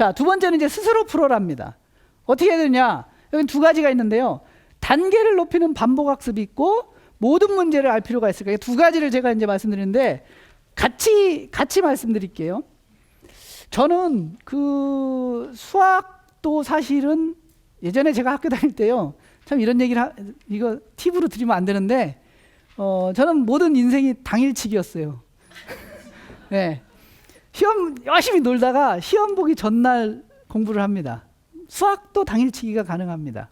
자, 두 번째는 이제 스스로 풀어랍니다. 어떻게 해야 되냐? 여기 두 가지가 있는데요. 단계를 높이는 반복 학습이 있고 모든 문제를 알 필요가 있을까? 두 가지를 제가 이제 말씀드리는데 같이 같이 말씀드릴게요. 저는 그 수학도 사실은 예전에 제가 학교 다닐 때요. 참 이런 얘기를 하, 이거 팁으로 드리면 안 되는데 어 저는 모든 인생이 당일치기였어요. 네. 시험 열심히 놀다가 시험 보기 전날 공부를 합니다. 수학도 당일치기가 가능합니다.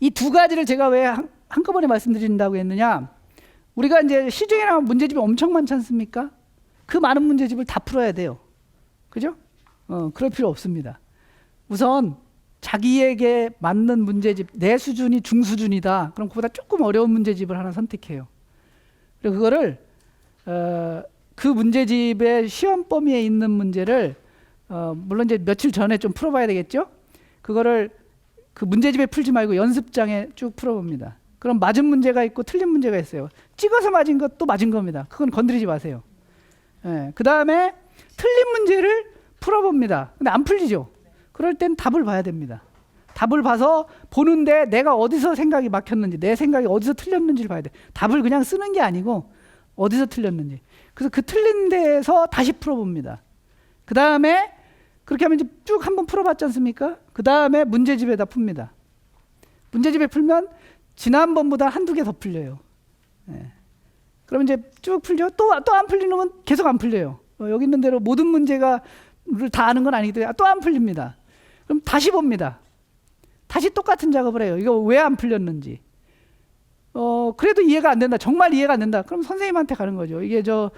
이 두 가지를 제가 왜 한, 한꺼번에 말씀드린다고 했느냐? 우리가 이제 시중에 나온 문제집이 엄청 많지 않습니까? 그 많은 문제집을 다 풀어야 돼요. 그죠? 어, 그럴 필요 없습니다. 우선 자기에게 맞는 문제집, 내 수준이 중수준이다. 그럼 그보다 조금 어려운 문제집을 하나 선택해요. 그리고 그거를 어, 그 문제집의 시험 범위에 있는 문제를 어, 물론 이제 며칠 전에 좀 풀어봐야 되겠죠. 그거를 그 문제집에 풀지 말고 연습장에 쭉 풀어봅니다. 그럼 맞은 문제가 있고 틀린 문제가 있어요. 찍어서 맞은 것도 맞은 겁니다. 그건 건드리지 마세요. 예, 그 다음에 틀린 문제를 풀어봅니다. 근데 안 풀리죠. 그럴 땐 답을 봐야 됩니다. 답을 봐서 보는데 내가 어디서 생각이 막혔는지, 내 생각이 어디서 틀렸는지를 봐야 돼. 답을 그냥 쓰는 게 아니고 어디서 틀렸는지. 그래서 그 틀린 데에서 다시 풀어봅니다. 그 다음에 그렇게 하면 이제 쭉 한번 풀어봤지 않습니까? 그 다음에 문제집에다 풉니다. 문제집에 풀면 지난번보다 한두 개 더 풀려요. 예. 그러면 이제 쭉 풀죠. 또또 안 풀리는 건 계속 안 풀려요. 어, 여기 있는 대로 모든 문제가 다 아는 건 아니기 때문에 또 안 풀립니다. 그럼 다시 봅니다. 다시 똑같은 작업을 해요. 이거 왜 안 풀렸는지. 어 그래도 이해가 안 된다. 정말 이해가 안 된다. 그럼 선생님한테 가는 거죠. 이게 저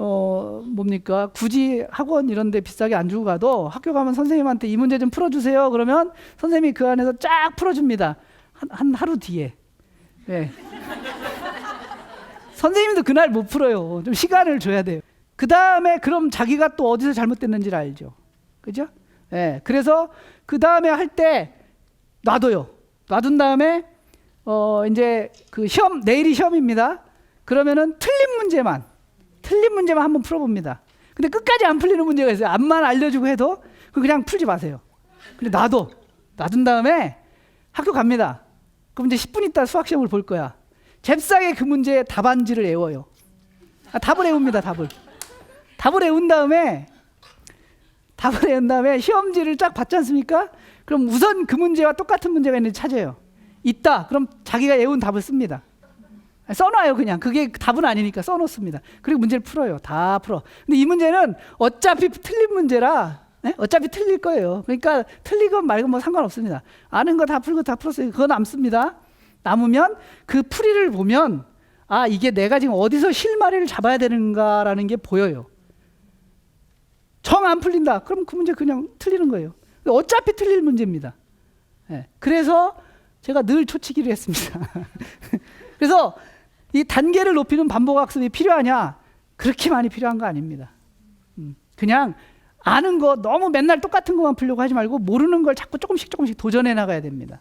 어 뭡니까 굳이 학원 이런 데 비싸게 안 주고 가도 학교 가면 선생님한테 이 문제 좀 풀어주세요 그러면 선생님이 그 안에서 쫙 풀어줍니다 한, 한 하루 뒤에 네. 선생님도 그날 못 풀어요 좀 시간을 줘야 돼요 그 다음에 그럼 자기가 또 어디서 잘못됐는지를 알죠 그죠 네. 그래서 그 다음에 할 때 놔둬요 놔둔 다음에 어 이제 그 시험 내일이 시험입니다 그러면은 틀린 문제만 틀린 문제만 한번 풀어봅니다. 근데 끝까지 안 풀리는 문제가 있어요. 앞만 알려주고 해도 그거 그냥 풀지 마세요. 근데 놔둬. 놔둔 다음에 학교 갑니다. 그럼 이제 10분 있다 수학 시험을 볼 거야. 잽싸게 그 문제의 답안지를 외워요. 아, 답을 외웁니다. 답을. 답을 외운 다음에 답을 외운 다음에 시험지를 쫙 받지 않습니까? 그럼 우선 그 문제와 똑같은 문제가 있는지 찾아요. 있다. 그럼 자기가 외운 답을 씁니다. 써놔요 그냥 그게 답은 아니니까 써놓습니다. 그리고 문제를 풀어요. 다 풀어. 근데 이 문제는 어차피 틀린 문제라 네? 어차피 틀릴 거예요. 그러니까 틀리건 말건 뭐 상관없습니다. 아는 거 다 풀고 다 풀었어요. 그거 남습니다. 남으면 그 풀이를 보면 아 이게 내가 지금 어디서 실마리를 잡아야 되는가라는 게 보여요. 정 안 풀린다. 그럼 그 문제 그냥 틀리는 거예요. 어차피 틀릴 문제입니다. 네. 그래서 제가 늘 초치기를 했습니다. 그래서 이 단계를 높이는 반복 학습이 필요하냐? 그렇게 많이 필요한 거 아닙니다. 음, 그냥 아는 거 너무 맨날 똑같은 것만 풀려고 하지 말고 모르는 걸 자꾸 조금씩 조금씩 도전해 나가야 됩니다.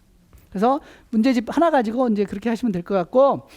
그래서 문제집 하나 가지고 이제 그렇게 하시면 될 것 같고